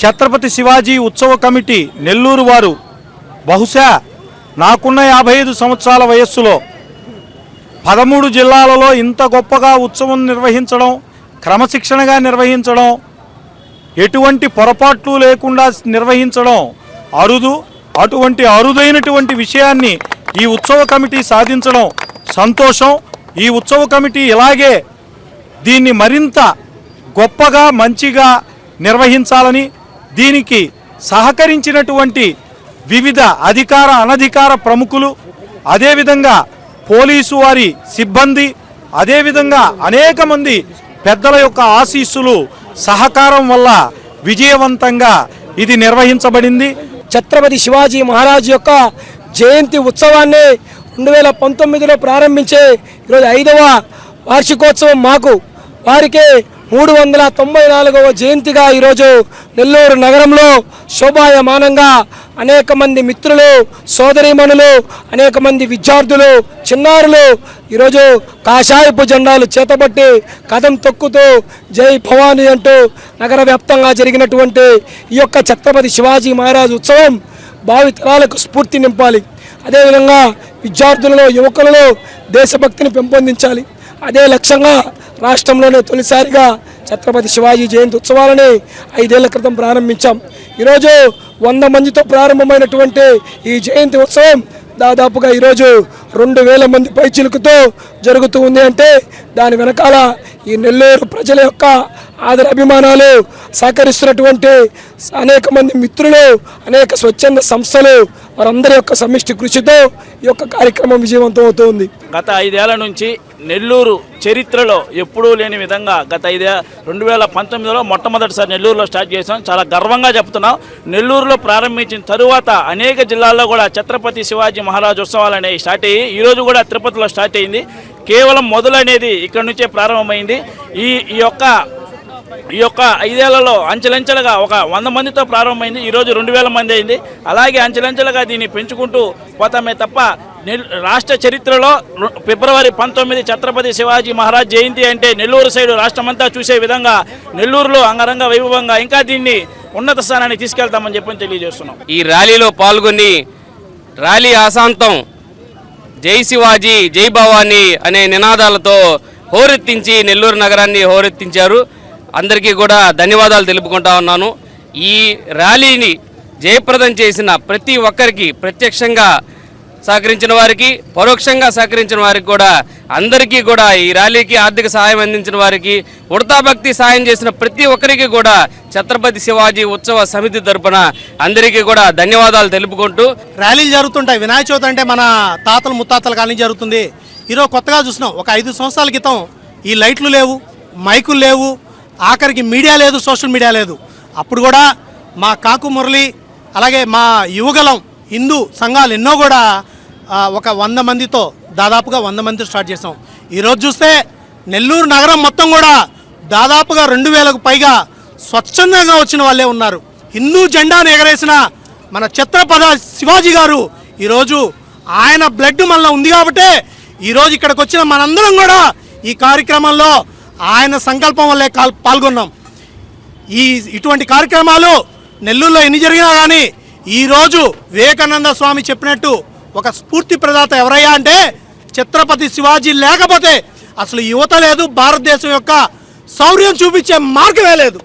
ఛత్రపతి శివాజీ ఉత్సవ కమిటీ నెల్లూరు వారు బహుశా నాకున్న యాభై ఐదు సంవత్సరాల వయస్సులో పదమూడు జిల్లాలలో ఇంత గొప్పగా ఉత్సవం నిర్వహించడం క్రమశిక్షణగా నిర్వహించడం ఎటువంటి పొరపాట్లు లేకుండా నిర్వహించడం అరుదు. అటువంటి అరుదైనటువంటి విషయాన్ని ఈ ఉత్సవ కమిటీ సాధించడం సంతోషం. ఈ ఉత్సవ కమిటీ ఇలాగే దీన్ని మరింత గొప్పగా మంచిగా నిర్వహించాలని దీనికి సహకరించినటువంటి వివిధ అధికార అనధికార ప్రముఖులు అదేవిధంగా పోలీసు వారి సిబ్బంది అదేవిధంగా అనేక మంది పెద్దల యొక్క ఆశీస్సులు సహకారం వల్ల విజయవంతంగా ఇది నిర్వహించబడింది. ఛత్రపతి శివాజీ మహారాజ్ యొక్క జయంతి ఉత్సవాన్ని రెండు వేల పంతొమ్మిదిలో ప్రారంభించే ఈరోజు ఐదవ వార్షికోత్సవం మాకు. వారికి మూడు వందల తొంభై నాలుగవ జయంతిగా ఈరోజు నెల్లూరు నగరంలో శోభాయమానంగా అనేక మంది మిత్రులు సోదరీమణులు అనేక మంది విద్యార్థులు చిన్నారులు ఈరోజు కాషాయపు జెండాలు చేతబట్టి కథం తొక్కుతూ జై భవానీ అంటూ నగర వ్యాప్తంగా జరిగినటువంటి ఈ యొక్క ఛత్రపతి శివాజీ మహారాజ్ ఉత్సవం భావి తరాలకు స్ఫూర్తి నింపాలి. అదేవిధంగా విద్యార్థులలో యువకులలో దేశభక్తిని పెంపొందించాలి. అదే లక్ష్యంగా రాష్ట్రంలోనే తొలిసారిగా ఛత్రపతి శివాజీ జయంతి ఉత్సవాలని ఐదేళ్ళ క్రితం ప్రారంభించాం. ఈరోజు వంద మందితో ప్రారంభమైనటువంటి ఈ జయంతి ఉత్సవం దాదాపుగా ఈరోజు రెండు వేల మంది పైచిలుకుతో జరుగుతూ ఉంది అంటే దాని వెనకాల ఈ నెల్లూరు ప్రజల యొక్క ఆదర అభిమానాలు సహకరిస్తున్నటువంటి అనేక మంది మిత్రులు అనేక స్వచ్ఛంద సంస్థలు వారందరి యొక్క సమిష్టి కృషితో ఈ యొక్క కార్యక్రమం విజయవంతం అవుతుంది గత ఐదేళ్ళ నుంచి నెల్లూరు చరిత్రలో ఎప్పుడూ లేని విధంగా గత ఐదే రెండు వేల పంతొమ్మిదిలో మొట్టమొదటిసారి నెల్లూరులో స్టార్ట్ చేసాం చాలా గర్వంగా చెప్తున్నాం. నెల్లూరులో ప్రారంభించిన తరువాత అనేక జిల్లాల్లో కూడా ఛత్రపతి శివాజీ మహారాజ్ ఉత్సవాలు అనేవి స్టార్ట్ అయ్యి ఈరోజు కూడా తిరుపతిలో స్టార్ట్ అయింది. కేవలం మొదలు అనేది ఇక్కడ నుంచే ప్రారంభమైంది. ఈ ఈ యొక్క ఈ యొక్క ఐదేళ్ళలో అంచెలంచెలుగా ఒక వంద మందితో ప్రారంభమైంది. ఈరోజు రెండు వేల మంది అయింది. అలాగే అంచెలంచెలుగా దీన్ని పెంచుకుంటూ పోతామే తప్ప నెల్ రాష్ట్ర చరిత్రలో ఫిబ్రవరి పంతొమ్మిది ఛత్రపతి శివాజీ మహారాజ్ జయంతి అంటే నెల్లూరు సైడు రాష్ట్రమంతా చూసే విధంగా నెల్లూరులో అంగరంగ వైభవంగా ఇంకా దీన్ని ఉన్నత స్థానానికి తీసుకెళ్తామని చెప్పని తెలియజేస్తున్నాం. ఈ ర్యాలీలో పాల్గొని ర్యాలీ ఆశాంతం జై శివాజీ జై భవానీ అనే నినాదాలతో హోరెత్తించి నెల్లూరు నగరాన్ని హోరెత్తించారు. అందరికీ కూడా ధన్యవాదాలు తెలుపుకుంటా ఉన్నాను. ఈ ర్యాలీని జయప్రదం చేసిన ప్రతి ఒక్కరికి ప్రత్యక్షంగా సహకరించిన వారికి పరోక్షంగా సహకరించిన వారికి కూడా అందరికీ కూడా ఈ ర్యాలీకి ఆర్థిక సహాయం అందించిన వారికి ఉడతా భక్తి సాయం చేసిన ప్రతి ఒక్కరికి కూడా ఛత్రపతి శివాజీ ఉత్సవ సమితి తరపున అందరికీ కూడా ధన్యవాదాలు తెలుపుకుంటూ ర్యాలీలు జరుగుతుంటాయి. వినాయక చవితి అంటే మన తాతలు ముత్తాతల కాలం జరుగుతుంది. ఈరోజు కొత్తగా చూసినాం ఒక ఐదు సంవత్సరాల క్రితం ఈ లైట్లు లేవు మైకులు లేవు ఆఖరికి మీడియా లేదు సోషల్ మీడియా లేదు. అప్పుడు కూడా మా కాకు మురళి అలాగే మా యువగలం హిందూ సంఘాలు ఎన్నో కూడా ఒక వంద మందితో దాదాపుగా వంద మందితో స్టార్ట్ చేసాం ఈరోజు చూస్తే నెల్లూరు నగరం మొత్తం కూడా దాదాపుగా రెండు వేలకు పైగా స్వచ్ఛందంగా వచ్చిన వాళ్ళే ఉన్నారు. హిందూ జెండాను ఎగరేసిన మన ఛత్రపద శివాజీ గారు ఈరోజు ఆయన బ్లడ్ మనలో ఉంది కాబట్టే ఈరోజు ఇక్కడికి వచ్చిన మనందరం కూడా ఈ కార్యక్రమంలో ఆయన సంకల్పం వల్లే కాల్ పాల్గొన్నాం. ఈ ఇటువంటి కార్యక్రమాలు నెల్లూరులో ఎన్ని జరిగినా కానీ ఈరోజు వివేకానంద స్వామి చెప్పినట్టు ఒక స్ఫూర్తి ప్రదాత ఎవరయ్యా అంటే ఛత్రపతి శివాజీ. లేకపోతే అసలు యువత లేదు భారతదేశం యొక్క శౌర్యం చూపించే మార్గమే లేదు.